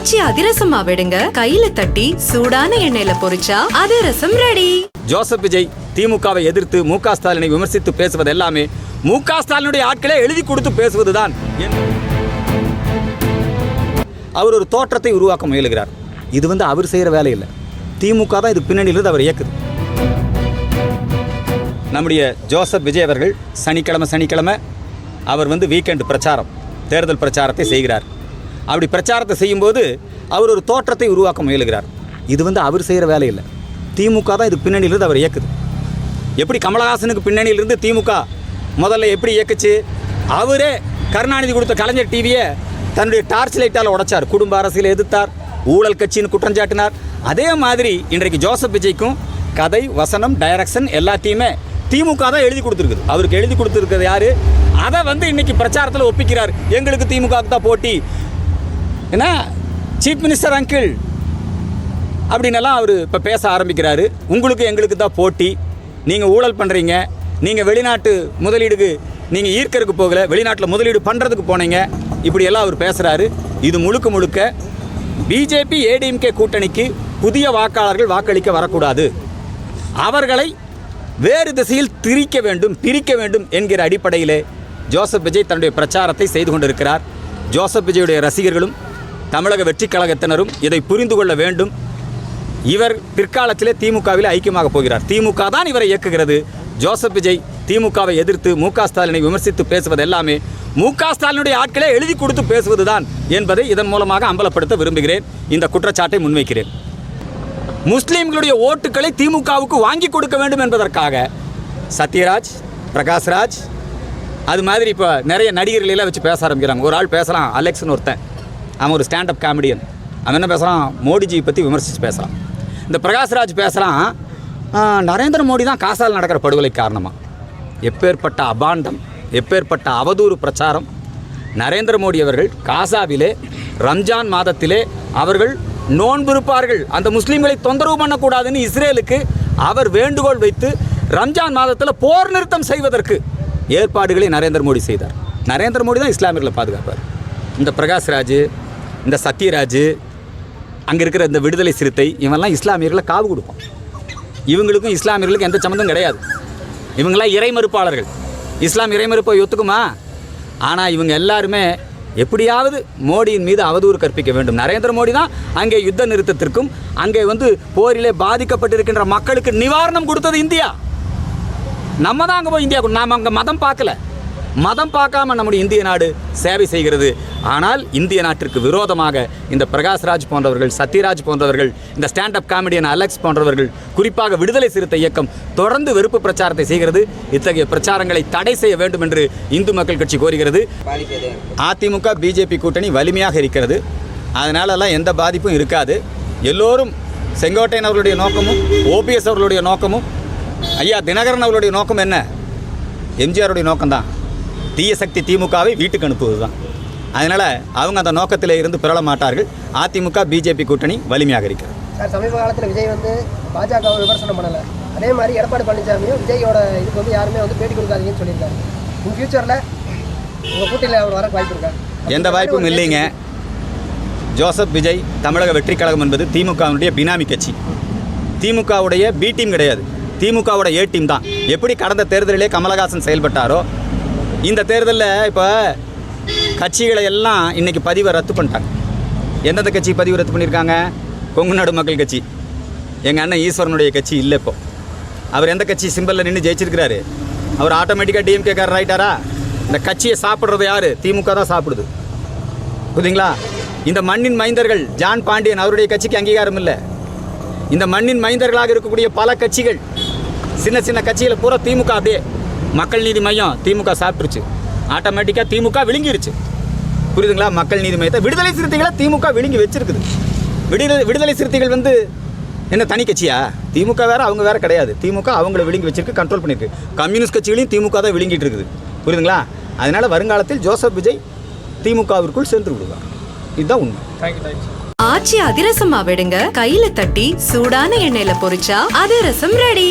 காய்ச்சி அதிரசமா விடுங்க. கையில தட்டி சூடான எண்ணெயில பொரிச்சா அதிரசம் ரெடி ஜோசப் விஜய் திமுகவை எதிர்த்து மு க ஸ்டாலினை விமர்சித்து பேசுவது எல்லாமே மு க ஸ்டாலினுடைய ஆட்களே எழுதி கொடுத்து பேசுவதுதான். அவர் ஒரு தோற்றத்தை உருவாக்க முயலுகிறார். இது வந்து அவர் செய்கிற வேலை இல்லை திமுக தான் இதுக்கு பின்னணியிலிருந்து அவர் இயக்குது. நம்முடைய ஜோசப் விஜய் அவர்கள் சனிக்கிழமை சனிக்கிழமை அவர் வந்து வீக்கெண்ட் பிரச்சாரம் தேர்தல் பிரச்சாரத்தை செய்கிறார். அப்படி பிரச்சாரத்தை செய்யும்போது அவர் ஒரு தோற்றத்தை உருவாக்க முயலுகிறார். இது வந்து அவர் செய்கிற வேலை இல்லை. திமுக தான் இதுக்கு பின்னணியிலிருந்து அவர் இயக்குது. எப்படி கமலஹாசனுக்கு பின்னணியிலிருந்து திமுக முதல்ல எப்படி இயக்குச்சு? அவரே கருணாநிதி கொடுத்த கலைஞர் டிவியை தன்னுடைய டார்ச் லைட்டால் உடைச்சார். குடும்ப அரசியல் எதிர்த்தார். ஊழல் கட்சின்னு குற்றஞ்சாட்டினார் அதே மாதிரி இன்றைக்கு ஜோசப் விஜய்க்கும் கதை வசனம் டைரக்ஷன் எல்லாத்தையுமே திமுக தான் எழுதி கொடுத்துருக்குது. அவருக்கு எழுதி கொடுத்துருக்கிறது யார்? அதை வந்து இன்றைக்கி பிரச்சாரத்தில் ஒப்பிக்கிறார். எங்களுக்கு திமுகவுக்கு தான் போட்டி. என்ன சீஃப் மினிஸ்டர் அங்கிள் அப்படின்னெல்லாம் அவர் இப்போ பேச ஆரம்பிக்கிறாரு. உங்களுக்கு எங்களுக்கு தான் போட்டி. நீங்கள் ஊழல் பண்ணுறீங்க நீங்கள் வெளிநாட்டு முதலீடுக்கு நீங்கள் ஈர்க்கறதுக்கு போகலை. வெளிநாட்டில் முதலீடு பண்ணுறதுக்கு போனீங்க. இப்படியெல்லாம் அவர் பேசுகிறாரு இது முழுக்க முழுக்க பிஜேபி ஏடிஎம்கே கூட்டணிக்கு புதிய வாக்காளர்கள் வாக்களிக்க வரக்கூடாது. அவர்களை வேறு திசையில் திரிக்க வேண்டும் பிரிக்க வேண்டும் என்கிற அடிப்படையிலே ஜோசப் விஜய் தன்னுடைய பிரச்சாரத்தை செய்து கொண்டிருக்கிறார். ஜோசப் விஜயுடைய ரசிகர்களும் தமிழக வெற்றிக் கழகத்தினரும் இதை புரிந்து கொள்ள வேண்டும். இவர் பிற்காலத்திலே திமுகவில் ஐக்கியமாக போகிறார். திமுக தான் இவரை இயக்குகிறது. ஜோசப் விஜய் திமுகவை எதிர்த்து மு ஸ்டாலினை விமர்சித்து பேசுவது எல்லாமே மு ஸ்டாலினுடைய ஆட்களே எழுதி கொடுத்து பேசுவதுதான் என்பதை இதன் மூலமாக அம்பலப்படுத்த விரும்புகிறேன். இந்த குற்றச்சாட்டை முன்வைக்கிறேன். முஸ்லீம்களுடைய ஓட்டுகளை திமுகவுக்கு வாங்கி கொடுக்க வேண்டும் என்பதற்காக சத்யராஜ் பிரகாஷ்ராஜ் அது மாதிரி இப்போ நிறைய நடிகர்களெல்லாம் வச்சு பேச ஆரம்பிக்கிறாங்க. ஒரு ஆள் பேசுகிறான் அலெக்ஸ்னு ஒருத்தன். அவன் ஒரு ஸ்டாண்டப் காமெடியன் அவன் என்ன பேசுகிறான் மோடிஜி பற்றி விமர்சித்து பேசுகிறான் இந்த பிரகாஷ்ராஜ் பேசுகிறான் நரேந்திர மோடி தான் காசால் நடக்கிற படுகொலை காரணமாக எப்பேற்பட்ட அபாண்டம் எப்பேற்பட்ட அவதூறு பிரச்சாரம்? நரேந்திர மோடி அவர்கள் காசாவிலே ரம்ஜான் மாதத்திலே அவர்கள் நோன்பிருப்பார்கள் அந்த முஸ்லீம்களை தொந்தரவு பண்ணக்கூடாதுன்னு இஸ்ரேலுக்கு அவர் வேண்டுகோள் வைத்து ரம்ஜான் மாதத்தில் போர் நிறுத்தம் செய்வதற்கு ஏற்பாடுகளை நரேந்திர மோடி செய்தார். நரேந்திர மோடி தான் இஸ்லாமியர்களை பாதுகாப்பார். இந்த பிரகாஷ்ராஜ் இந்த சத்யராஜ் அங்கே இருக்கிற இந்த விடுதலை சிறுத்தை இவெல்லாம் இஸ்லாமியர்களை காவு கொடுப்பான். இவங்களுக்கும் இஸ்லாமியர்களுக்கும் எந்த சம்மந்தம் கிடையாது. இவங்களாம் இறைமறுப்பாளர்கள். இஸ்லாம் இறைமறுப்பை ஒத்துக்குமா? ஆனால் இவங்க எல்லாருமே எப்படியாவது மோடியின் மீது அவதூறு கற்பிக்க வேண்டும். நரேந்திர மோடி தான் அங்கே யுத்த நிறுத்தத்திற்கும் அங்கே வந்து போரிலே பாதிக்கப்பட்டிருக்கின்ற மக்களுக்கு நிவாரணம் கொடுத்தது இந்தியா. நம்ம தான் அங்கே போய் இந்தியா நாம் அங்கே மதம் பார்க்கல. மதம் பார்க்காம நம்முடைய இந்திய நாடு சேவை செய்கிறது. ஆனால் இந்திய நாட்டிற்கு விரோதமாக இந்த பிரகாஷ்ராஜ் போன்றவர்கள் சத்யராஜ் போன்றவர்கள் இந்த ஸ்டாண்ட் அப் காமெடியன் அலெக்ஸ் போன்றவர்கள் குறிப்பாக விடுதலை சிறுத்தை இயக்கம் தொடர்ந்து வெறுப்பு பிரச்சாரத்தை செய்கிறது. இத்தகைய பிரச்சாரங்களை தடை செய்ய வேண்டும் என்று இந்து மக்கள் கட்சி கோருகிறது. அதிமுக பிஜேபி கூட்டணி வலிமையாக இருக்கிறது. அதனாலலாம் எந்த பாதிப்பும் இருக்காது. எல்லோரும் செங்கோட்டையன் அவர்களுடைய நோக்கமும் ஓபிஎஸ் அவர்களுடைய நோக்கமும் ஐயா தினகரன் அவர்களுடைய நோக்கம் என்ன? எம்ஜிஆருடைய நோக்கம்தான். தீய சக்தி திமுகவை வீட்டுக்கு அனுப்புவது தான் அதனால் அவங்க அந்த நோக்கத்தில் இருந்து பிறள மாட்டார்கள். அதிமுக பிஜேபி கூட்டணி வலிமையாக இருக்கிறது. சார் சமீப காலத்தில் விஜய் வந்து பாஜகவை விமர்சனம் பண்ணலை. அதே மாதிரி எடப்பாடி பழனிசாமியும் விஜயோட இதுக்கு வந்து யாருமே வந்து பேட்டி கொடுக்காதீங்கன்னு சொல்லியிருக்காரு. இன் ஃபியூச்சரில் உங்கள் கூட்டணியில் அவர் வரக்கு வாய்ப்பு இருக்கா? எந்த வாய்ப்பும் இல்லைங்க. ஜோசப் விஜய் தமிழக வெற்றி கழகம் என்பது திமுகவினுடைய பினாமி கட்சி. திமுகவுடைய பி டீம் கிடையாது. திமுகவோட ஏ டீம் தான். எப்படி கடந்த தேர்தலிலே கமலஹாசன் செயல்பட்டாரோ இந்த தேர்தலில் இப்போ கட்சிகளை எல்லாம் இன்னைக்கு பதிவை ரத்து பண்ணிட்டாங்க. எந்தெந்த கட்சி பதிவு ரத்து பண்ணியிருக்காங்க? கொங்கு நாடு மக்கள் கட்சி. எங்கள் அண்ணன் ஈஸ்வரனுடைய கட்சி இல்லை இப்போ. அவர் எந்த கட்சி சிம்பிளில் நின்று ஜெயிச்சிருக்கிறாரு? அவர் ஆட்டோமேட்டிக்காக டிஎம்கே காரர் இந்த கட்சியை சாப்பிட்றது யார்? திமுக தான் சாப்பிடுது. புரியுதுங்களா? இந்த மண்ணின் மைந்தர்கள் ஜான் பாண்டியன் அவருடைய கட்சிக்கு அங்கீகாரம் இல்லை. இந்த மண்ணின் மைந்தர்களாக இருக்கக்கூடிய பல கட்சிகள் சின்ன சின்ன கட்சிகளை பூரா திமுக அப்படியே மக்கள் நீதி மையம் திமுக சாப்பிட்டுருச்சு. ஆட்டோமேட்டிக்காக திமுக விழுங்கிருச்சு. புரியுதுங்களா? மக்கள் நீதி மையத்தை விடுதலை சிறுத்தைகளை திமுக விழுங்கி வச்சிருக்குது. விடுதலை விடுதலை சிறுத்தைகள் வந்து என்ன தனி கட்சியா? திமுக வேற அவங்க வேற கிடையாது. திமுக அவங்கள விழுங்கி வச்சிருக்கு கண்ட்ரோல் பண்ணியிருக்கு. கம்யூனிஸ்ட் கட்சிகளையும் திமுக தான் விழுங்கிட்டு இருக்குது. புரியுதுங்களா? அதனால வருங்காலத்தில் ஜோசப் விஜய் திமுகவிற்குள் சேர்ந்து விடுவார். இதுதான் உண்மை. ஆச்சி அதிரசமா விடுங்க கையில தட்டி சூடான எண்ணெயில பொரிச்சா அதிரசம் ரெடி